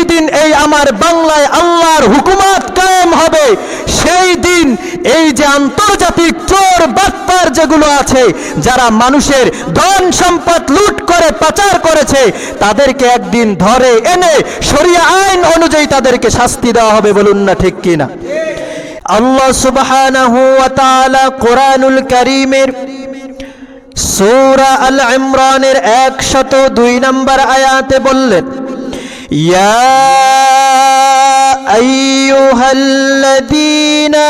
যেই দিন এই আমার বাংলায় আল্লাহর হুকুমাত কায়েম হবে, সেই দিন এই যে আন্তর্জাতিক চোর বাটপার যেগুলো আছে, যারা মানুষের ধন সম্পদ লুট করে, পাচার করেছে, তাদেরকে একদিন ধরে এনে শরিয়া আইন অনুযায়ী তাদেরকে শাস্তি দেওয়া হবে বলুন না ঠিক কিনা? আল্লাহ সুবহানাহু ওয়া তাআলা কোরআনুল কারীমের সূরা আল ইমরানের 102 নম্বর আয়াতে বললেন ইয়া আইয়ুহাল্লাযীনা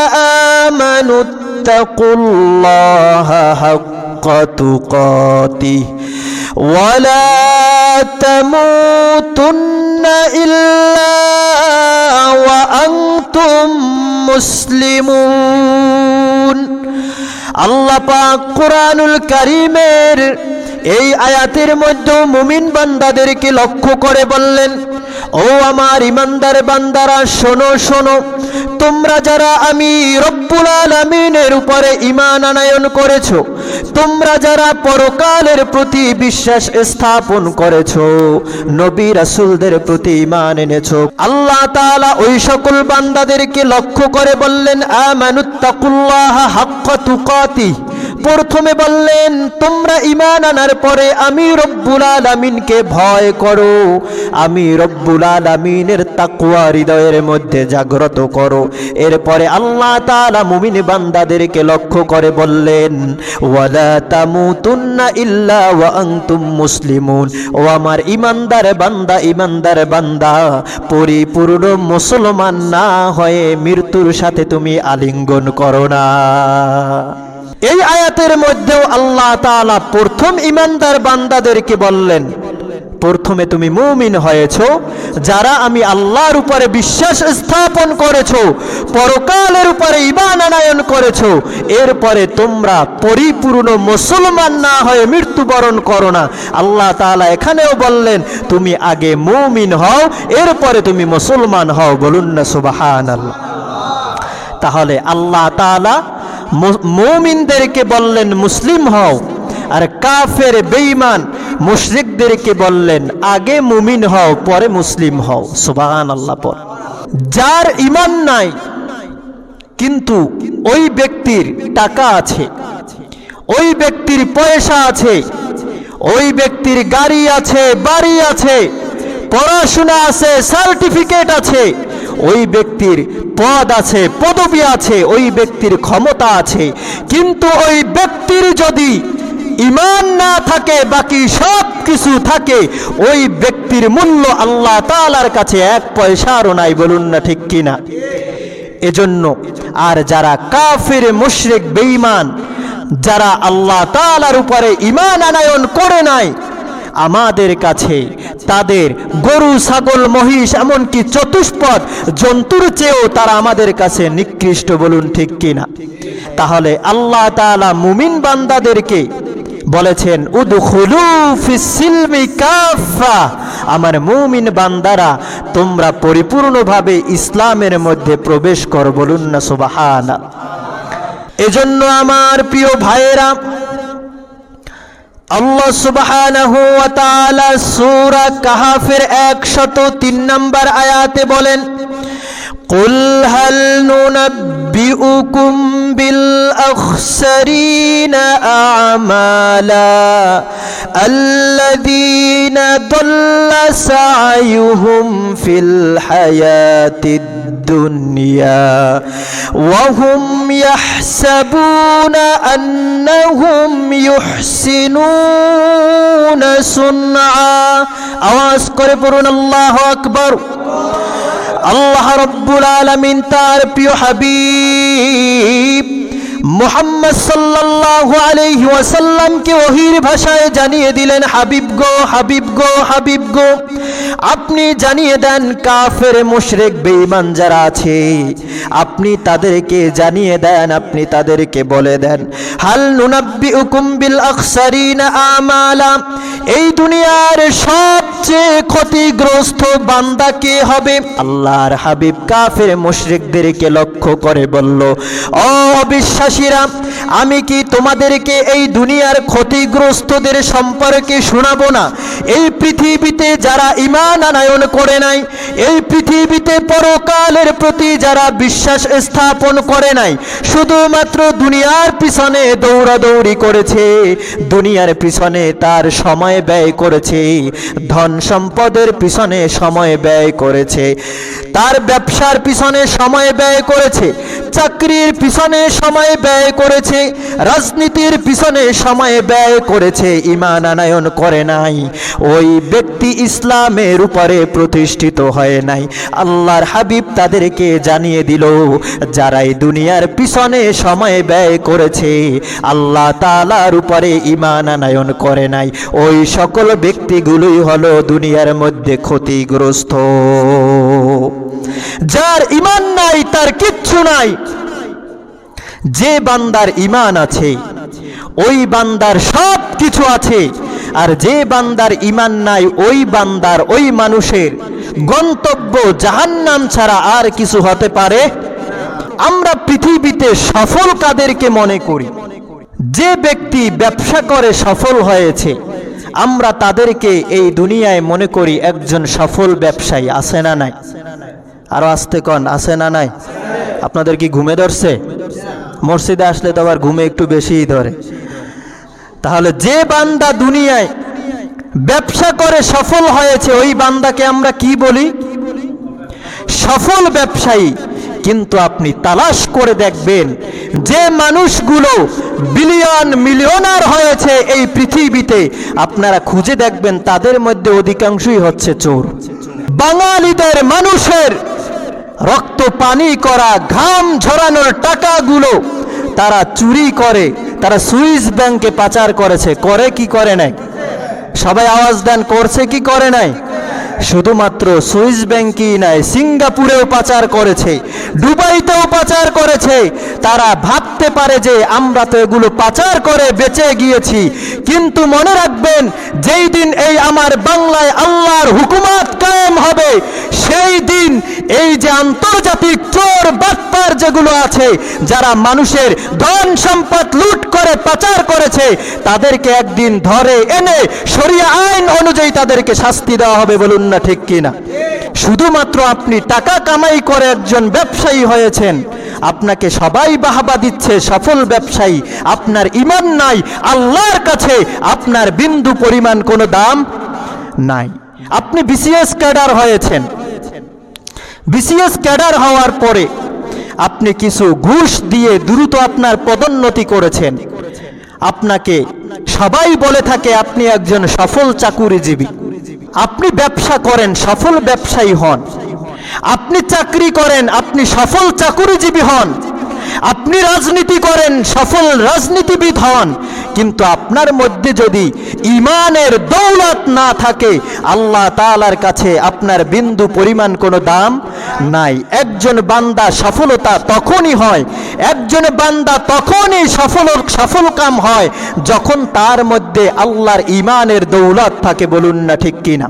আমানু তাকুল্লাহা হাক্কা তুকাতিহ ولا تموتن إلا وأنتم মুসলিমুন আল্লাহ পাক কোরআনুল কারীমের এই আয়াতের মধ্যে মুমিন বান্দাদেরকে লক্ষ্য করে বললেন, ও আমার ইমানদার বান্দারা, শোনো শোনো, তোমরা যারা আমি রব্বুল আলামিনের উপরে ঈমান আনায়ন করেছ, তোমরা যারা পরকালের প্রতি বিশ্বাস স্থাপন করেছ, নবী রাসূলদের প্রতি ঈমান এনেছো। আল্লাহ তাআলা ওই সকল বান্দাদেরকে লক্ষ্য করে বললেন, আমানুত্তাকুল্লাহ হাক্কা তুকাতি প্রথমে বললেন, তোমরা ইমান আনার পরে আমি রব্বুল আলামিনকে ভয় করো। আমি রব্বুল আলামিনের তাকওয়া হৃদয়ের মধ্যে জাগ্রত করো। এরপরে আল্লাহ তাআলা মুমিন বান্দাদেরকে লক্ষ্য করে বললেন, ওয়ালা তামুতুন্না ইল্লা ওয়া আনতুম মুসলিমুন। ও আমার ইমানদার বান্দা ইমানদার বান্দা, পরিপূর্ণ মুসলমান না হয়ে মৃত্যুর সাথে তুমি আলিঙ্গন করো না। এই আয়াতের মধ্যেও আল্লাহ তাআলা প্রথম ইমানদার বান্দাদেরকে বললেন, প্রথমে তুমি মুমিন হয়েছ, যারা আমি আল্লাহর উপরে বিশ্বাস স্থাপন করেছ, পরকালের উপরে ইমান আনায়ন করেছ, এরপরে তোমরা পরিপূর্ণ মুসলমান না হয়ে মৃত্যুবরণ করো না। আল্লাহ তাআলা এখানেও বললেন, তুমি আগে মুমিন হও, এরপরে তুমি মুসলমান হও। বলুন না সুবহানাল্লাহ। তাহলে আল্লাহ তাআলা মুমিনদেরকে বললেন, মুসলিম হও। আর কাফের, বেঈমান, মুশরিকদেরকে বললেন, আগে মুমিন হও, পরে মুসলিম হও। সুবাহান আল্লাহ পর। যার ইমান নাই, কিন্তু ওই ব্যক্তির টাকা আছে, ওই ব্যক্তির পয়সা আছে, ওই ব্যক্তির গাড়ি আছে, বাড়ি আছে, পড়াশোনা আছে, সার্টিফিকেট আছে ওই ব্যক্তির পদ আছে, পদবি আছে, ওই ব্যক্তির ক্ষমতা আছে। কিন্তু ওই ব্যক্তির যদি ইমান না থাকে, বাকি সব কিছু থাকে, ওই ব্যক্তির মূল্য আল্লাহ তালার কাছে এক পয়সারও নাই, বলুন না ঠিক কিনা? এজন্য আর যারা কাফির, মুশরিক, বেঈমান, যারা আল্লাহ তালার উপরে ইমান আনায়ন করে নাই আমাদের কাছে। তাদের গরু, ছাগল, মহিষ, এমনকি চতুষ্পদ, জন্তুর চেয়েও তারা আমাদের কাছে নিকৃষ্ট বলুন ঠিক কিনা? তাহলে আল্লাহ তাআলা মুমিন বান্দাদেরকে বলেছেন আমার মুমিন বান্দারা, তোমরা পরিপূর্ণভাবে ইসলামের মধ্যে প্রবেশ কর বলুন না সুবহানা এজন্য আমার প্রিয় ভাইয়েরা আল্লাহ সুবহানাহু ওয়া তাআলা সূরা কাহাফের 103 নম্বর আয়াতে বলেন قل هل ننبئكم بالأخسرين أعمالا الذين ضل سعيهم نمتعهم في الحياة الدنيا وهم يحسبون أنهم يحسنون صنعا আওয়াজ করে পড়ুন আল্লাহ আকবর আল্লাহ রব্বুল আলমিন তার প্রিয় হাবিব মোহাম্মদ সাল্লাল্লাহু আলাইহি ওয়াসাল্লামকে ওহির ভাষায় জানিয়ে দিলেন, হাবিব গো হাবিব গো হাবিব গো, আপনি জানিয়ে দেন কাফের, মুশরিক, বেঈমান যারা আছে। আপনি তাদেরকে জানিয়ে দেন, আপনি তাদেরকে বলে দেন, হাল নুনাব্বিউকুম বিল আখসারিনা আমালা। এই দুনিয়ার সবচেয়ে ক্ষতিগ্রস্ত বান্দা কে হবে? আল্লাহর হাবিব কাফের, মুশরিকদেরকে লক্ষ্য করে বলল ও অবিশ্বাসীরা আমি কি তোমাদেরকে এই দুনিয়ার ক্ষতিগ্রস্তদের সম্পর্কে শোনাবো না? এই পৃথিবীতে যারা ইমান আনায়ন করে নাই, এই পৃথিবীতে পরকালের প্রতি যারা বিশ্বাস স্থাপন করে নাই, শুধুমাত্র দুনিয়ার পিছনে দৌড়াদৌড়ি করেছে, দুনিয়ার পিছনে তার সময় ব্যয় করেছে, ধন সম্পদের পিছনে সময় ব্যয় করেছে, তার ব্যবসার পিছনে সময় ব্যয় করেছে চাকরির পিছনে সময় ব্যয় করেছে, রাজনীতির পিছনে সময় ব্যয় করেছে, ইমান আনায়ন করে নাই। ওই ব্যক্তি ইসলামের উপরে প্রতিষ্ঠিত হয় নাই। আল্লাহর হাবিব তাদেরকে জানিয়ে দিল, যারাই দুনিয়ার পিছনে সময় ব্যয় করেছে, আল্লাহ তালার উপরে ইমান আনায়ন করে নাই। ওই সকল ব্যক্তিগুলোই হলো দুনিয়ার মধ্যে ক্ষতিগ্রস্ত। যার ইমান নাই, তার কিচ্ছু নাই। যে বান্দার ইমান আছে, ওই বান্দার সব কিছু আছে। আর যে বান্দার ইমান নাই, ওই বান্দার, ওই মানুষের গন্তব্য জাহান্নাম ছাড়া আর কিছু হতে পারে আমরা পৃথিবীতে সফল কাদেরকে মনে করি? যে ব্যক্তি ব্যবসা করে সফল হয়েছে, আমরা তাদেরকে এই দুনিয়ায় মনে করি একজন সফল ব্যবসায়ী, আছে না নাই? আরও আসতে কন, আছে না নাই? আপনাদের কি ঘুমে ধরছে? মসজিদে আসলে তো আবার ঘুমে একটু বেশিই ধরে। তাহলে যে বান্দা দুনিয়ায় ব্যবসা করে সফল হয়েছে, ওই বান্দাকে আমরা কি বলি? সফল ব্যবসায়ী। কিন্তু আপনি তালাশ করে দেখবেন, যে মানুষগুলো বিলিয়ন মিলিয়নার হয়েছে এই পৃথিবীতে, আপনারা খুঁজে দেখবেন তাদের মধ্যে অধিকাংশই হচ্ছে চোর। বাঙালিদের মানুষের রক্ত পানি করা, ঘাম ঝরানোর টাকাগুলো তারা চুরি করে, তারা সুইস ব্যাংকে পাচার করেছে। করে কি করে নাই? সবাই আওয়াজ দেন, করছে কি করে নাই? শুধুমাত্র সুইস ব্যাংকই নাই সিঙ্গাপুরেও পাচার করেছে, দুবাইতেও পাচার করেছে। তারা ভাবতে পারে যে আমরা তো এগুলো পাচার করে বেঁচে গিয়েছি। কিন্তু মনে রাখবেন, যেই দিন এই আমার বাংলায় আল্লাহর হুকুমাত কায়েম হবে, সেই দিন এই যে আন্তর্জাতিক চোর বাটপার যেগুলো আছে, যারা মানুষের ধন সম্পদ লুট করে পাচার করেছে, তাদেরকে একদিন ধরে এনে সরিয়া আইন অনুযায়ী তাদেরকে শাস্তি দেওয়া হবে বলুন না ঠিক কিনা? শুধুমাত্র আপনি টাকা কামাই করে একজন ব্যবসায়ী হয়েছেন। আপনাকে সবাই বাহাবা দিচ্ছে, সফল ব্যবসায়ী। আপনার ইমান নাই, আল্লাহর কাছে আপনার বিন্দু পরিমাণ কোনো দাম নাই। আপনি বিসিএস ক্যাডার হয়েছেন। বিসিএস ক্যাডার হওয়ার পরে আপনি কিছু ঘুষ দিয়ে দ্রুত আপনার পদোন্নতি করেছেন। আপনাকে সবাই বলে থাকে, আপনি একজন সফল চাকুরিজীবী। আপনি ব্যবসা করেন, সফল ব্যবসায়ী হন। আপনি চাকরি করেন, আপনি সফল চাকুরিজীবী হন। আপনি রাজনীতি করেন, সফল রাজনীতিবিদ হন। কিন্তু আপনার মধ্যে যদি ইমানের দৌলত না থাকে, আল্লাহ তাআলার কাছে আপনার বিন্দু পরিমাণ কোনো দাম নাই। একজন বান্দা সফলতা তখনই হয়, একজন বান্দা তখনই সফল সফল কাম হয় যখন তার মধ্যে আল্লাহর ইমানের দৌলত থাকে, বলুন না ঠিক কিনা?